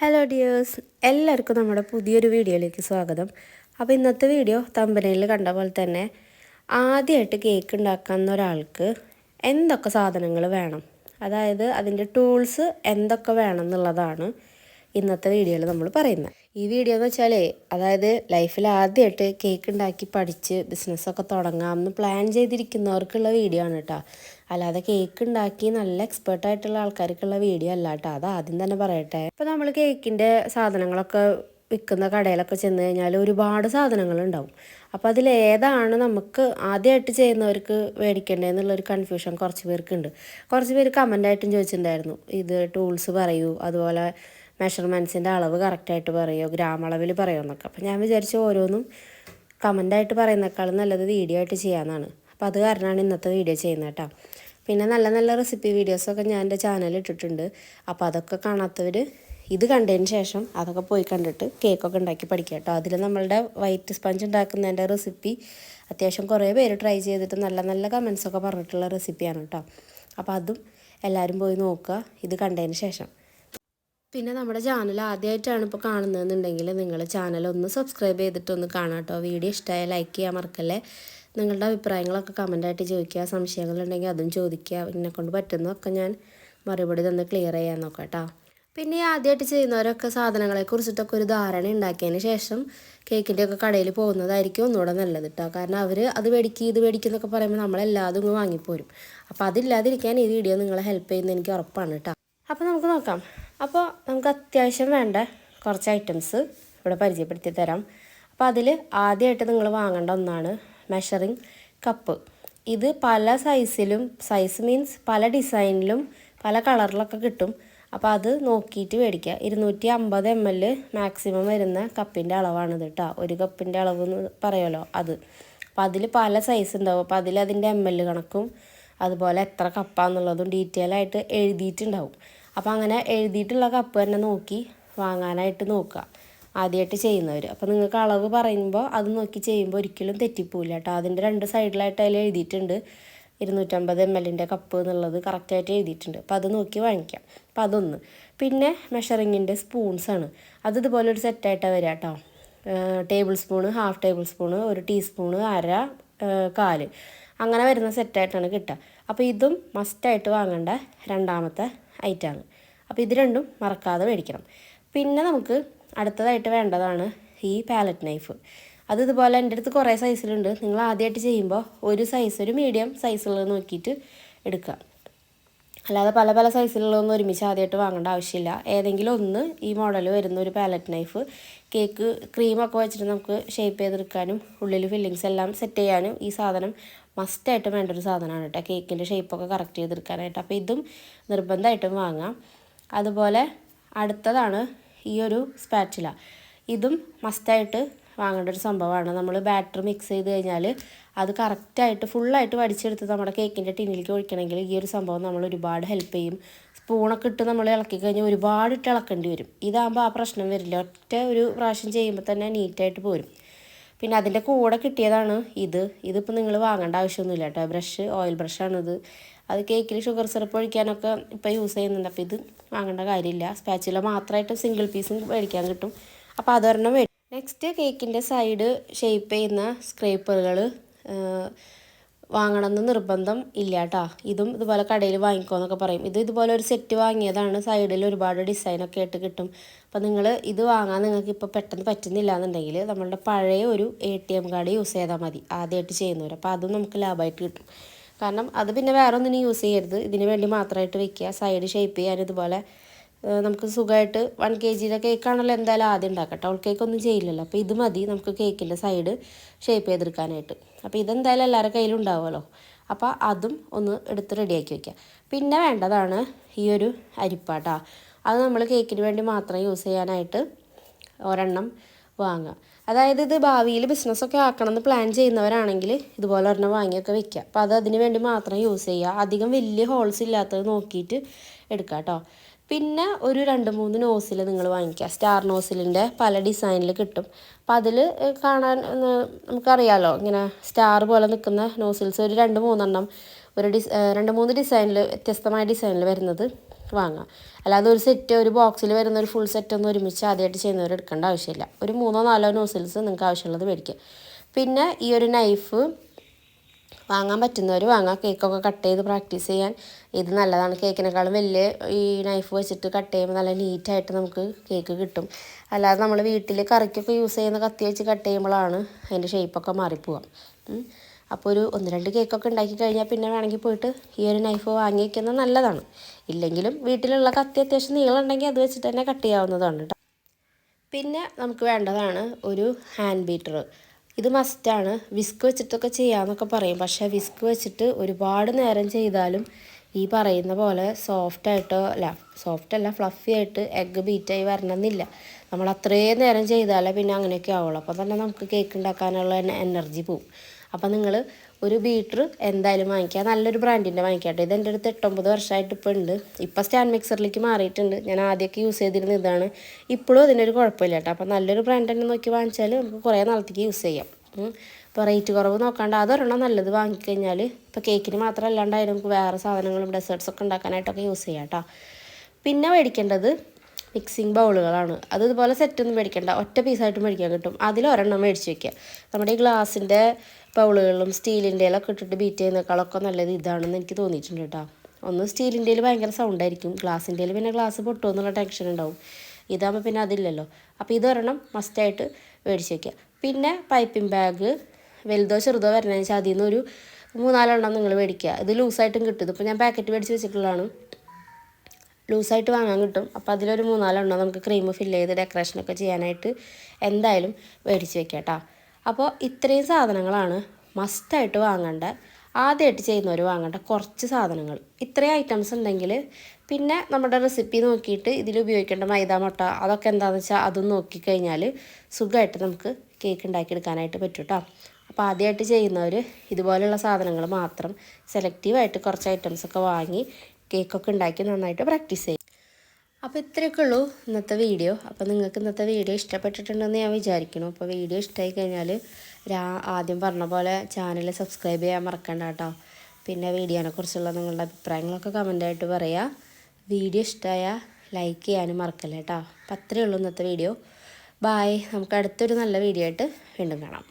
Hello dears എല്ലാവർക്കും നമ്മുടെ പുതിയൊരു വീഡിയോയിലേക്ക് സ്വാഗതം. അപ്പോൾ ഇന്നത്തെ വീഡിയോ തമ്പനയിൽ കണ്ട പോലെ തന്നെ ആദ്യമായിട്ട് കേക്ക് ഉണ്ടാക്കുന്ന ഒരാൾക്ക് എന്തൊക്കെ സാധനങ്ങൾ വേണം? അതായത് അതിന്റെ ടൂൾസ് എന്തൊക്കെ വേണം എന്നുള്ളതാണ് ഇന്നത്തെ വീഡിയോയിൽ നമ്മൾ പറയുന്നത്. ഈ വീഡിയോ എന്ന് വെച്ചാൽ അതായത് ലൈഫിൽ ആദ്യമായിട്ട് കേക്ക് ഉണ്ടാക്കി പഠിച്ച് ബിസിനസ്സൊക്കെ തുടങ്ങാമെന്ന് പ്ലാൻ ചെയ്തിരിക്കുന്നവർക്കുള്ള വീഡിയോ ആണ് കേട്ടോ. അല്ലാതെ കേക്ക് ഉണ്ടാക്കി നല്ല എക്സ്പേർട്ട് ആയിട്ടുള്ള ആൾക്കാർക്കുള്ള വീഡിയോ അല്ല കേട്ടോ അത് ആദ്യം തന്നെ പറയട്ടെ. ഇപ്പോൾ നമ്മൾ കേക്കിന്റെ സാധനങ്ങളൊക്കെ വിൽക്കുന്ന കടയിലൊക്കെ ചെന്ന് കഴിഞ്ഞാൽ ഒരുപാട് സാധനങ്ങൾ ഉണ്ടാവും. അപ്പോൾ ഏതാണ് നമുക്ക് ആദ്യമായിട്ട് ചെയ്യുന്നവർക്ക് മേടിക്കേണ്ടതെന്നുള്ളൊരു കൺഫ്യൂഷൻ കുറച്ച് പേർക്കുണ്ട് കുറച്ച് പേര് കമന്റായിട്ടും ചോദിച്ചിട്ടുണ്ടായിരുന്നു. ഇത് ടൂൾസ് പറയൂ അതുപോലെ മെഷർമെന്റ്സിന്റെ അളവ് കറക്റ്റായിട്ട് പറയുമോ ഗ്രാം അളവിൽ പറയുമോ എന്നൊക്കെ. അപ്പോൾ ഞാൻ വിചാരിച്ചു ഓരോന്നും കമന്റായിട്ട് പറയുന്നേക്കാളും നല്ലത് വീഡിയോ ആയിട്ട് ചെയ്യാമെന്നാണ് അപ്പോൾ അത് കാരണമാണ് ഇന്നത്തെ വീഡിയോ ചെയ്യുന്നത് കേട്ടോ പിന്നെ നല്ല നല്ല റെസിപ്പി വീഡിയോസൊക്കെ ഞാൻ എന്റെ ചാനലിൽ ഇട്ടിട്ടുണ്ട്. അപ്പോൾ അതൊക്കെ കാണാത്തവർ ഇത് കണ്ടതിന് ശേഷം അതൊക്കെ പോയി കണ്ടിട്ട് കേക്കൊക്കെ ഉണ്ടാക്കി പഠിക്കുക കേട്ടോ. അതിൽ നമ്മളുടെ വൈറ്റ് സ്പഞ്ച് ഉണ്ടാക്കുന്നതിന്റെ റെസിപ്പി അത്യാവശ്യം കുറേ പേര് ട്രൈ ചെയ്തിട്ട് നല്ല നല്ല കമൻസൊക്കെ പറഞ്ഞിട്ടുള്ള റെസിപ്പിയാണ് കേട്ടോ. അപ്പോൾ അതും എല്ലാവരും പോയി നോക്കുക ഇത് കണ്ടതിന് ശേഷം. പിന്നെ നമ്മുടെ ചാനൽ ആദ്യമായിട്ടാണ് ഇപ്പോൾ കാണുന്നതെന്നുണ്ടെങ്കിൽ നിങ്ങൾ ചാനൽ ഒന്ന് സബ്സ്ക്രൈബ് ചെയ്തിട്ടൊന്ന് കാണാം കേട്ടോ. വീഡിയോ ഇഷ്ടമായ ലൈക്ക് ചെയ്യാൻ മറക്കല്ലേ. നിങ്ങളുടെ അഭിപ്രായങ്ങളൊക്കെ കമന്റായിട്ട് ചോദിക്കുക. സംശയങ്ങളുണ്ടെങ്കിൽ അതും ചോദിക്കുക. എന്നെ കൊണ്ട് പറ്റുന്നതൊക്കെ ഞാൻ മറുപടി തന്ന് ക്ലിയർ ചെയ്യാൻ നോക്കാം കേട്ടോ പിന്നെ ആദ്യമായിട്ട് ചെയ്യുന്നവരൊക്കെ സാധനങ്ങളെ കുറിച്ചിട്ടൊക്കെ ഒരു ധാരണ ഉണ്ടാക്കിയതിന് ശേഷം കേക്കിന്റെ ഒക്കെ കടയിൽ പോകുന്നതായിരിക്കും ഒന്നുകൂടെ നല്ലത് കേട്ടോ കാരണം അവർ അത് മേടിക്കുക ഇത് മേടിക്കും എന്നൊക്കെ പറയുമ്പോൾ നമ്മളെല്ലാതും ഇങ്ങ് വാങ്ങിപ്പോരും. അപ്പോൾ അതില്ലാതിരിക്കാൻ ഈ വീഡിയോ നിങ്ങളെ ഹെൽപ്പ് ചെയ്യുന്ന എനിക്ക് ഉറപ്പാണ് കേട്ടോ അപ്പോൾ നമുക്ക് നോക്കാം. അപ്പോൾ നമുക്ക് അത്യാവശ്യം വേണ്ട കുറച്ച് ഐറ്റംസ് ഇവിടെ പരിചയപ്പെടുത്തി തരാം. അപ്പോൾ അതിൽ ആദ്യമായിട്ട് നിങ്ങൾ വാങ്ങേണ്ട ഒന്നാണ് മെഷറിങ് കപ്പ് ഇത് പല സൈസിലും സൈസ് മീൻസ് പല ഡിസൈനിലും പല കളറിലൊക്കെ കിട്ടും. അപ്പോൾ അത് നോക്കിയിട്ട് മേടിക്കുക. ഇരുന്നൂറ്റി അമ്പത് എം എൽ മാക്സിമം വരുന്ന കപ്പിന്റെ അളവാണിത് കേട്ടോ ഒരു കപ്പിന്റെ അളവ് എന്ന് പറയുമല്ലോ അത്. അപ്പോൾ അതിൽ പല സൈസ് ഉണ്ടാവും. അപ്പോൾ അതിൽ അതിന്റെ എം എൽ കണക്കും അതുപോലെ എത്ര കപ്പാന്നുള്ളതും ഡീറ്റെയിൽ ആയിട്ട് എഴുതിയിട്ടുണ്ടാവും. അപ്പോൾ അങ്ങനെ എഴുതിയിട്ടുള്ള കപ്പ് തന്നെ നോക്കി വാങ്ങാനായിട്ട് നോക്കുക. ആദ്യമായിട്ട് ചെയ്യുന്നവർ അപ്പോൾ നിങ്ങൾക്ക് അളവ് പറയുമ്പോൾ അത് നോക്കി ചെയ്യുമ്പോൾ ഒരിക്കലും തെറ്റിപ്പോവില്ല കേട്ടോ അതിന്റെ രണ്ട് സൈഡിലായിട്ട് അതിൽ എഴുതിയിട്ടുണ്ട്. ഇരുന്നൂറ്റമ്പത് എം എല്ലിന്റെ കപ്പ് എന്നുള്ളത് കറക്റ്റായിട്ട് എഴുതിയിട്ടുണ്ട്. അപ്പോൾ അത് നോക്കി വാങ്ങിക്കാം. അപ്പോൾ അതൊന്ന്. പിന്നെ മെഷറിങ്ങിന്റെ സ്പൂൺസാണ് അത് ഇതുപോലെ ഒരു സെറ്റായിട്ടാണ് വരിക കേട്ടോ tablespoon half tablespoon ഒരു ടീസ്പൂണ് അര കാൽ. അങ്ങനെ വരുന്ന സെറ്റായിട്ടാണ് കിട്ടുക അപ്പോൾ ഇതും മസ്റ്റായിട്ട് വാങ്ങേണ്ട രണ്ടാമത്തെ ഐറ്റമാണ് അപ്പോൾ ഇത് രണ്ടും മറക്കാതെ മേടിക്കണം. പിന്നെ നമുക്ക് അടുത്തതായിട്ട് വേണ്ടതാണ് ഈ പാലറ്റ് നൈഫ് അത് ഇതുപോലെ എന്റെ അടുത്ത് കുറേ സൈസിലുണ്ട് നിങ്ങൾ ആദ്യമായിട്ട് ചെയ്യുമ്പോൾ ഒരു സൈസ് ഒരു മീഡിയം സൈസുള്ളത് നോക്കിയിട്ട് എടുക്കുക. അല്ലാതെ പല പല സൈസിലുള്ളതൊന്നും ഒരുമിച്ച് ആദ്യമായിട്ട് വാങ്ങേണ്ട ആവശ്യമില്ല. ഏതെങ്കിലും ഒന്ന് ഈ മോഡൽ വരുന്ന ഒരു പാലറ്റ് നൈഫ് കേക്ക് ക്രീമൊക്കെ വെച്ചിട്ട് നമുക്ക് ഷേപ്പ് ചെയ്തെടുക്കാനും ഉള്ളിൽ ഫില്ലിങ്സ് എല്ലാം സെറ്റ് ചെയ്യാനും ഈ സാധനം മസ്റ്റായിട്ടും വേണ്ട ഒരു സാധനമാണ് കേട്ടോ. കേക്കിന്റെ ഷേപ്പൊക്കെ കറക്റ്റ് ചെയ്തെടുക്കാനായിട്ട്. അപ്പോൾ ഇതും നിർബന്ധമായിട്ടും വാങ്ങാം. അതുപോലെ അടുത്തതാണ് ഈ ഒരു സ്പാച്ചില. ഇതും മസ്റ്റായിട്ട് വാങ്ങേണ്ട ഒരു സംഭവമാണ്. നമ്മൾ ബാറ്റർ മിക്സ് ചെയ്ത് കഴിഞ്ഞാൽ അത് കറക്റ്റായിട്ട് ഫുള്ളായിട്ട് വടിച്ചെടുത്ത് നമ്മുടെ കേക്കിന്റെ ടിന്നിലേക്ക് ഒഴിക്കണമെങ്കിൽ ഈ ഒരു സംഭവം നമ്മൾ ഒരുപാട് ഹെൽപ്പ് ചെയ്യും. സ്പൂണൊക്കെ ഇട്ട് നമ്മൾ ഇളക്കി കഴിഞ്ഞാൽ ഒരുപാട് ഇട്ട് ഇളക്കേണ്ടി വരും. ഇതാകുമ്പോൾ ആ പ്രശ്നം വരില്ല. ഒറ്റ ഒരു പ്രാവശ്യം ചെയ്യുമ്പോൾ തന്നെ നീറ്റായിട്ട് പോരും. പിന്നെ അതിന്റെ കൂടെ കിട്ടിയതാണ് ഇത്. ഇതിപ്പോൾ നിങ്ങൾ വാങ്ങേണ്ട ആവശ്യമൊന്നുമില്ല കേട്ടോ. ബ്രഷ് ഓയിൽ ബ്രഷാണിത് അത് കേക്കിൽ ഷുഗർ സിറപ്പ് ഒഴിക്കാനൊക്കെ ഇപ്പോൾ യൂസ് ചെയ്യുന്നുണ്ട്. അപ്പോൾ ഇത് വാങ്ങേണ്ട കാര്യമില്ല. സ്പാച്ചില മാത്രമായിട്ട് സിംഗിൾ പീസും മേടിക്കാൻ കിട്ടും. അപ്പോൾ അതൊരെണ്ണം മേടിക്കും നെക്സ്റ്റ് കേക്കിന്റെ സൈഡ് ഷേപ്പ് ചെയ്യുന്ന സ്ക്രേപ്പറുകൾ വാങ്ങണമെന്ന് നിർബന്ധം ഇല്ല കേട്ടോ ഇതും ഇതുപോലെ കടയിൽ വാങ്ങിക്കോന്നൊക്കെ പറയും. ഇത് ഇതുപോലെ ഒരു സെറ്റ് വാങ്ങിയതാണ്. സൈഡിൽ ഒരുപാട് ഡിസൈനൊക്കെ ആയിട്ട് കിട്ടും. അപ്പോൾ നിങ്ങൾ ഇത് വാങ്ങാൻ നിങ്ങൾക്ക് ഇപ്പോൾ പെട്ടെന്ന് പറ്റുന്നില്ല എന്നുണ്ടെങ്കിൽ നമ്മളുടെ പഴയ ഒരു A T M card use ചെയ്താൽ മതി. ആദ്യമായിട്ട് ചെയ്യുന്നവർ അപ്പോൾ അതും നമുക്ക് ലാഭമായിട്ട് കിട്ടും. കാരണം അത് പിന്നെ വേറെ ഒന്നിനും യൂസ് ചെയ്യരുത്. ഇതിന് വേണ്ടി മാത്രമായിട്ട് വെക്കുക. സൈഡ് ഷേപ്പ് ചെയ്യാൻ ഇതുപോലെ നമുക്ക് സുഖമായിട്ട് വൺ കെ ജിയുടെ കേക്കാണല്ലോ എന്തായാലും ആദ്യം ഉണ്ടാക്കാം ടൗൾ കേക്ക് ഒന്നും ചെയ്യില്ലല്ലോ. അപ്പോൾ ഇത് മതി നമുക്ക് കേക്കിന്റെ സൈഡ് ഷേപ്പ് ചെയ്തെടുക്കാനായിട്ട്. അപ്പോൾ ഇതെന്തായാലും എല്ലാവരുടെ കയ്യിലും ഉണ്ടാവുമല്ലോ. അപ്പോൾ അതും ഒന്ന് എടുത്ത് റെഡിയാക്കി വയ്ക്കുക പിന്നെ വേണ്ടതാണ് ഈ ഒരു അരിപ്പാട്ടാ. അത് നമ്മൾ കേക്കിന് വേണ്ടി മാത്രം യൂസ് ചെയ്യാനായിട്ട് ഒരെണ്ണം വാങ്ങുക. അതായത് ഇത് ഭാവിയിൽ ബിസിനസ്സൊക്കെ ആക്കണമെന്ന് പ്ലാൻ ചെയ്യുന്നവരാണെങ്കിൽ ഇതുപോലെ ഒരെണ്ണം വാങ്ങിയൊക്കെ വെക്കുക അപ്പോൾ അത് അതിന് വേണ്ടി മാത്രം യൂസ് ചെയ്യുക. അധികം വലിയ ഹോൾസ് ഇല്ലാത്തത് നോക്കിയിട്ട് എടുക്കുക കേട്ടോ പിന്നെ ഒരു രണ്ട് മൂന്ന് നോസിൽ നിങ്ങൾ വാങ്ങിക്കുക. സ്റ്റാർ നോസിലിന്റെ പല ഡിസൈനിൽ കിട്ടും. അപ്പം അതിൽ കാണാൻ നമുക്കറിയാലോ ഇങ്ങനെ സ്റ്റാർ പോലെ നിൽക്കുന്ന നോസിൽസ് ഒരു രണ്ട് മൂന്നെണ്ണം ഒരു ഡിസ് രണ്ട് മൂന്ന് ഡിസൈനിൽ വ്യത്യസ്തമായ ഡിസൈനിൽ വരുന്നത് വാങ്ങാം. അല്ലാതെ ഒരു സെറ്റ് ഒരു ബോക്സിൽ വരുന്ന ഒരു ഫുൾ സെറ്റ് ഒന്നും ഒരുമിച്ച് ആദ്യമായിട്ട് ചെയ്യുന്നവർ എടുക്കേണ്ട ആവശ്യമില്ല. ഒരു മൂന്നോ നാലോ നോസിൽസ് നിങ്ങൾക്ക് ആവശ്യമുള്ളത് മേടിക്കുക പിന്നെ ഈ ഒരു നൈഫ് വാങ്ങാൻ പറ്റുന്നവർ വാങ്ങാം. കേക്കൊക്കെ കട്ട് ചെയ്ത് പ്രാക്ടീസ് ചെയ്യാൻ. ഇത് നല്ലതാണ്. കേക്കിനേക്കാളും വലിയ ഈ നൈഫ് വെച്ചിട്ട് കട്ട് ചെയ്യുമ്പോൾ നല്ല നീറ്റായിട്ട് നമുക്ക് കേക്ക് കിട്ടും. അല്ലാതെ നമ്മൾ വീട്ടിൽ കറിക്കൊക്കെ യൂസ് ചെയ്യുന്ന കത്തി വെച്ച് കട്ട് ചെയ്യുമ്പോഴാണ് അതിന്റെ ഷേപ്പൊക്കെ മാറിപ്പോവാം. അപ്പോൾ ഒരു ഒന്ന് രണ്ട് കേക്കൊക്കെ ഉണ്ടാക്കി കഴിഞ്ഞാൽ പിന്നെ വേണമെങ്കിൽ പോയിട്ട് ഈ ഒരു നൈഫ് വാങ്ങി വയ്ക്കുന്നത് നല്ലതാണ്. ഇല്ലെങ്കിലും വീട്ടിലുള്ള കത്തി അത്യാവശ്യം നീളമുണ്ടെങ്കിൽ അത് വെച്ചിട്ട് തന്നെ കട്ട് ചെയ്യാവുന്നതാണ് കേട്ടോ പിന്നെ നമുക്ക് വേണ്ടതാണ് ഒരു ഹാൻഡ് ബീറ്റർ ഇത് മസ്റ്റാണ് വിസ്ക് വെച്ചിട്ടൊക്കെ ചെയ്യാമെന്നൊക്കെ പറയും. പക്ഷേ വിസ്ക് വെച്ചിട്ട് ഒരുപാട് നേരം ചെയ്താലും ഈ പറയുന്ന പോലെ സോഫ്റ്റായിട്ടോ അല്ല സോഫ്റ്റല്ല ഫ്ലഫി ആയിട്ട് എഗ്ഗ് ബീറ്റായി വരണമെന്നില്ല. നമ്മൾ അത്രയും നേരം ചെയ്താലേ പിന്നെ അങ്ങനെയൊക്കെ ആവുള്ളൂ. അപ്പോൾ തന്നെ നമുക്ക് കേക്ക് ഉണ്ടാക്കാനുള്ള എനർജി പോവും. അപ്പോൾ നിങ്ങൾ ഒരു ബീറ്റർ എന്തായാലും വാങ്ങിക്കുക നല്ലൊരു ബ്രാൻഡിന്റെ വാങ്ങിക്കട്ടെ ഇത് എന്റെ അടുത്ത് എട്ടൊമ്പത് വർഷമായിട്ട് ഇപ്പോൾ ഉണ്ട്. ഇപ്പോൾ സ്റ്റാൻഡ് മിക്സറിലേക്ക് മാറിയിട്ടുണ്ട്. ഞാൻ ആദ്യമൊക്കെ യൂസ് ചെയ്തിരുന്ന ഇതാണ്. ഇപ്പോഴും അതിനൊരു കുഴപ്പമില്ല കേട്ടോ. അപ്പോൾ നല്ലൊരു ബ്രാൻഡ് തന്നെ നോക്കി വാങ്ങിച്ചാൽ നമുക്ക് കുറേ നാളത്തേക്ക് യൂസ് ചെയ്യാം. ഇപ്പോൾ റേറ്റ് കുറവ് നോക്കാണ്ട് അതൊരെണ്ണം നല്ലത് വാങ്ങിക്കഴിഞ്ഞാൽ ഇപ്പോൾ കേക്കിന് മാത്രമല്ലാണ്ടായാലും നമുക്ക് വേറെ സാധനങ്ങളും ഡെസേർട്സൊക്കെ ഉണ്ടാക്കാനായിട്ടൊക്കെ യൂസ് ചെയ്യാം കേട്ടോ. പിന്നെ മേടിക്കേണ്ടത് മിക്സിങ് ബൗളുകളാണ് അത് ഇതുപോലെ സെറ്റൊന്നും മേടിക്കണ്ട. ഒറ്റ പീസായിട്ട് മേടിക്കാൻ കിട്ടും. അതിൽ ഒരെണ്ണം മേടിച്ച് വെക്കുക. നമ്മുടെ ഈ ഗ്ലാസിന്റെ ബൗളുകളിലും സ്റ്റീലിന്റെയിലൊക്കെ ഇട്ടിട്ട് ബീറ്റ് ചെയ്യുന്നേക്കാളൊക്കെ നല്ലത് ഇതാണെന്ന് എനിക്ക് തോന്നിയിട്ടുണ്ട് കേട്ടോ. ഒന്ന് സ്റ്റീലിന്റെയിൽ ഭയങ്കര സൗണ്ട് ആയിരിക്കും. ഗ്ലാസിന്റെയിൽ പിന്നെ ഗ്ലാസ് പൊട്ടുമോ എന്നുള്ള ടെൻഷൻ ഉണ്ടാവും. ഇതാകുമ്പോൾ പിന്നെ അതില്ലല്ലോ. അപ്പോൾ ഇതൊരെണ്ണം മസ്റ്റായിട്ട് മേടിച്ച് വെക്കുക. പിന്നെ പൈപ്പിംഗ് ബാഗ് വലുതോ ചെറുതോ വരണമെന്ന് വെച്ചാൽ അതിൽ നിന്ന് ഒരു മൂന്നാലെണ്ണം നിങ്ങൾ മേടിക്കുക. ഇത് ലൂസായിട്ടും കിട്ടും. ഇതിപ്പോൾ ഞാൻ പാക്കറ്റ് മേടിച്ച് വെച്ചിട്ടുള്ളതാണ്. ലൂസായിട്ട് വാങ്ങാൻ കിട്ടും. അപ്പോൾ അതിലൊരു മൂന്നാലെണ്ണം നമുക്ക് ക്രീം ഫില്ല് ചെയ്ത് ഡെക്കറേഷനൊക്കെ ചെയ്യാനായിട്ട് എന്തായാലും മേടിച്ച് വെക്കാം അപ്പോൾ ഇത്രയും സാധനങ്ങളാണ് മസ്റ്റായിട്ട് വാങ്ങേണ്ട. ആദ്യമായിട്ട് ചെയ്യുന്നവർ വാങ്ങേണ്ട കുറച്ച് സാധനങ്ങൾ. ഇത്രയും ഐറ്റംസ് ഉണ്ടെങ്കിൽ പിന്നെ നമ്മുടെ റെസിപ്പി നോക്കിയിട്ട് ഇതിൽ ഉപയോഗിക്കേണ്ട മൈദ മുട്ട അതൊക്കെ എന്താണെന്ന് വെച്ചാൽ അതും നോക്കിക്കഴിഞ്ഞാൽ സുഖമായിട്ട് നമുക്ക് കേക്ക് ഉണ്ടാക്കിയെടുക്കാനായിട്ട് പറ്റും കേട്ടോ അപ്പോൾ ആദ്യമായിട്ട് ചെയ്യുന്നവർ ഇതുപോലെയുള്ള സാധനങ്ങൾ മാത്രം സെലക്റ്റീവായിട്ട് കുറച്ച് ഐറ്റംസൊക്കെ വാങ്ങി കേക്കൊക്കെ ഉണ്ടാക്കി നന്നായിട്ട് പ്രാക്ടീസ് ചെയ്യും. അപ്പോൾ ഇത്രയൊക്കെ ഉള്ളൂ ഇന്നത്തെ വീഡിയോ. അപ്പോൾ നിങ്ങൾക്ക് ഇന്നത്തെ വീഡിയോ ഇഷ്ടപ്പെട്ടിട്ടുണ്ടെന്ന് ഞാൻ വിചാരിക്കുന്നു. അപ്പോൾ വീഡിയോ ഇഷ്ടമായി കഴിഞ്ഞാൽ രാ ആദ്യം പറഞ്ഞ പോലെ ചാനൽ സബ്സ്ക്രൈബ് ചെയ്യാൻ മറക്കണ്ട കേട്ടോ. പിന്നെ വീഡിയോനെ കുറിച്ചുള്ള നിങ്ങളുടെ അഭിപ്രായങ്ങളൊക്കെ കമന്റായിട്ട് പറയുക വീഡിയോ ഇഷ്ടമായാൽ ലൈക്ക് ചെയ്യാനും മറക്കല്ല കേട്ടോ. അപ്പോൾ അത്രയേ ഉള്ളൂ ഇന്നത്തെ വീഡിയോ. ബായ് നമുക്ക് അടുത്തൊരു നല്ല വീഡിയോ ആയിട്ട് വീണ്ടും കാണാം.